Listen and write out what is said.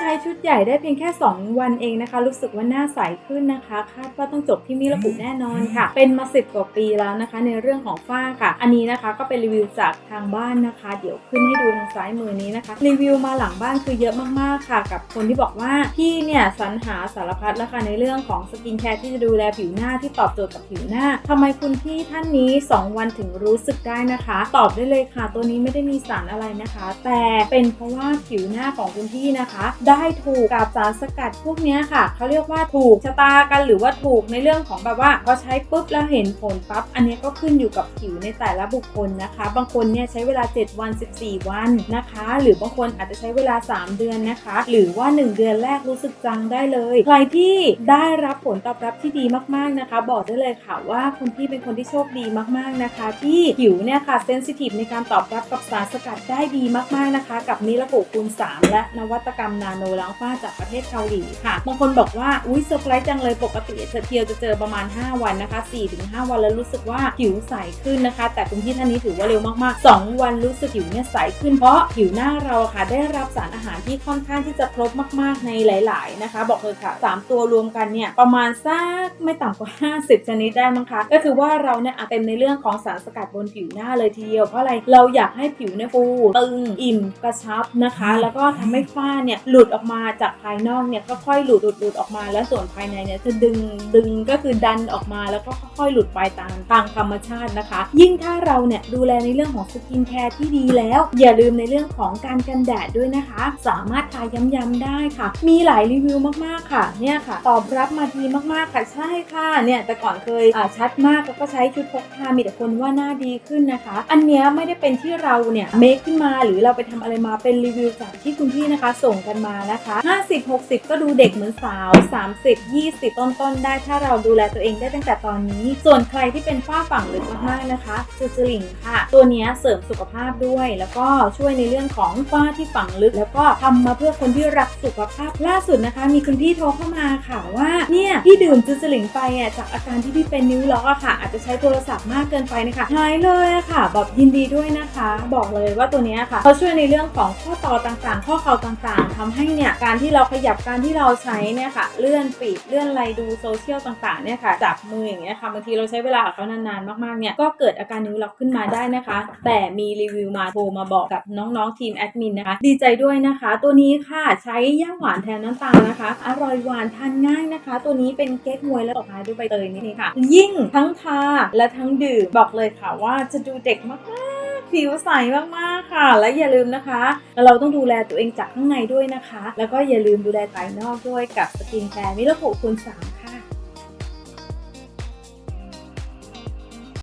ใช้ชุดใหญ่ได้เพียงแค่ 2 วันเองนะคะ รู้สึกว่าหน้าใสขึ้นนะคะ คาดว่าต้องจบที่มิลกุแน่นอนค่ะ เป็นมาสิบกว่าปีแล้วนะคะ ในเรื่องของฝ้าค่ะ อันนี้นะคะก็เป็นรีวิวจากทางบ้านนะคะ เดี๋ยวขึ้นให้ดูทางซ้ายมือนี้นะคะ รีวิวมาหลังบ้านคือเยอะมากๆค่ะ กับคนที่บอกว่าพี่เนี่ยสรรหาสารพัดแล้วค่ะในเรื่องของสกินแคร์ที่จะดูแลผิวหน้าที่ตอบโจทย์กับผิวหน้าทำไมคุณพี่ท่านนี้ 2 วันถึงรู้สึกได้นะคะ ตอบได้เลยค่ะ ตัวนี้ไม่ได้มีสารอะไรนะคะ แต่เป็นเพราะว่าผิวหน้าของคุณพี่นะคะได้ถูกกับสารสกัดพวกนี้ค่ะเขาเรียกว่าถูกชะตากันหรือว่าถูกในเรื่องของแบบว่าพอใช้ปุ๊บแล้วเห็นผลปั๊บอันนี้ก็ขึ้นอยู่กับผิวในแต่ละบุคคลนะคะ บางคนเนี่ยใช้เวลา 7 วัน 14 วันนะคะ หรือบางคนอาจจะใช้เวลา 3 เดือนนะคะ หรือว่า 1 เดือนแรกรู้สึกจังได้เลย ใครที่ได้รับผลตอบรับที่ดีมากๆนะคะ บอกได้เลยค่ะว่าคุณพี่เป็นคนที่โชคดีมากๆนะคะ ที่ผิวเนี่ยค่ะเซนซิทีฟในการตอบรับกับสารสกัดได้ดีมากๆนะคะ กับนิลกุคูณ3และนวัตกรรมนาโนล้างฝ้าจากประเทศเกาหลีค่ะ บางคนบอกว่า อุ้ยเซอร์ไพรส์จังเลยปกติเทียวจะเจอประมาณ 5 วันนะคะ 4-5 วันแล้วรู้สึกว่าผิวใสขึ้นนะคะ แต่คุณพี่ท่านนี้ถือว่าเร็วมากๆ 2 วันรู้สึกผิวเนี่ยใสขึ้นเพราะผิวหน้าเราค่ะได้รับสารอาหารที่ค่อนข้างที่จะครบมาก ๆ ในหลาย ๆ นะคะ บอกเลยค่ะ 3 ตัวรวมกันเนี่ยประมาณสักไม่ต่ำกว่า 50 ชนิดได้มั้งคะ ก็คือว่าเราเนี่ยเต็มในเรื่องของสารสกัดบนผิวหน้าเลยทีเดียวเพราะอะไรเราอยากให้ผิวเนี่ยฟูตึงอิ่มกระชับนะคะ แล้วก็ทำให้ฝ้าเนี่ยหลุดุดออกมาจากภายนอกเนี่ยก็ค่อยๆหลุดหลุดหลุดออกมา แล้วส่วนภายในเนี่ยจะดึงดึงก็คือดันออกมาแล้วก็ค่อยๆหลุดไปตามทางธรรมชาตินะคะ ยิ่งถ้าเราเนี่ยดูแลในเรื่องของสกินแคร์ที่ดีแล้ว อย่าลืมในเรื่องของการกันแดดด้วยนะคะ สามารถทาย้ำๆได้ค่ะ มีหลายรีวิวมากๆค่ะเนี่ยค่ะ ตอบรับมาดีมากๆค่ะใช่ค่ะเนี่ยแต่ก่อนเคยอ่าชัดมากแล้วก็ใช้ชุดพกพามีแต่คนว่าหน้าดีขึ้นนะคะ อันเนี้ยไม่ได้เป็นที่เราเนี่ยเมคขึ้นมาหรือเราไปทำอะไรมาเป็นรีวิวจากที่คุณพี่นะคะ ส่งกันมาานะคะ 50 60 ก็ดูเด็กเหมือนสาว 30 20 ต้นๆ ได้ ถ้าเราดูแลตัวเองได้ตั้งแต่ตอนนี้ ส่วนใครที่เป็นฝ้าฝั่งลึกมากๆนะคะจูจูลิงค่ะ ตัวนี้เสริมสุขภาพด้วย แล้วก็ช่วยในเรื่องของฝ้าที่ฝังลึก แล้วก็ทำมาเพื่อคนที่รักสุขภาพล่าสุดนะคะ มีคุณพี่โทรเข้ามาค่ะว่าเนี่ยพี่ดื่มจูจูลิงไปอะจากอาการที่พี่เป็นนิ้วล็อกอะค่ะ อาจจะใช้โทรศัพท์มากเกินไปนะคะหายเลยอะค่ะแบบยินดีด้วยนะคะ บอกเลยว่าตัวนี้ค่ะเขาช่วยในเรื่องของข้อต่อต่างๆ ข้อเข่าต่างๆทำให้เนี่ยการที่เราขยับการที่เราใช้เนี่ยค่ะเลื่อนปีกเลื่อนไรดูโซเชียลต่างๆเนี่ยค่ะจับมืออย่างเงี้ยค่ะบางทีเราใช้เวลากับเขานานๆมากๆเนี่ยก็เกิดอาการนิ้วล็อกขึ้นมาได้นะคะ แต่มีรีวิวมาโทรมาบอกกับน้องๆทีมแอดมินนะคะดีใจด้วยนะคะ ตัวนี้ค่ะใช้ย่างหวานแทนน้ำตาลนะคะ อร่อยหวานทานง่ายนะคะ ตัวนี้เป็นเก๊กฮวยและตบท้ายด้วยใบเตยนี่ค่ะ ยิ่งทั้งทาและทั้งดื่มบอกเลยค่ะว่าจะดูเด็กมากๆ ผิวใสมากๆค่ะ และอย่าลืมนะคะ เราต้องดูแลตัวเองจากข้างในด้วยนะคะ แล้วก็อย่าลืมดูแลภายนอกด้วยกับสกินแคร์มิลคุคูณ3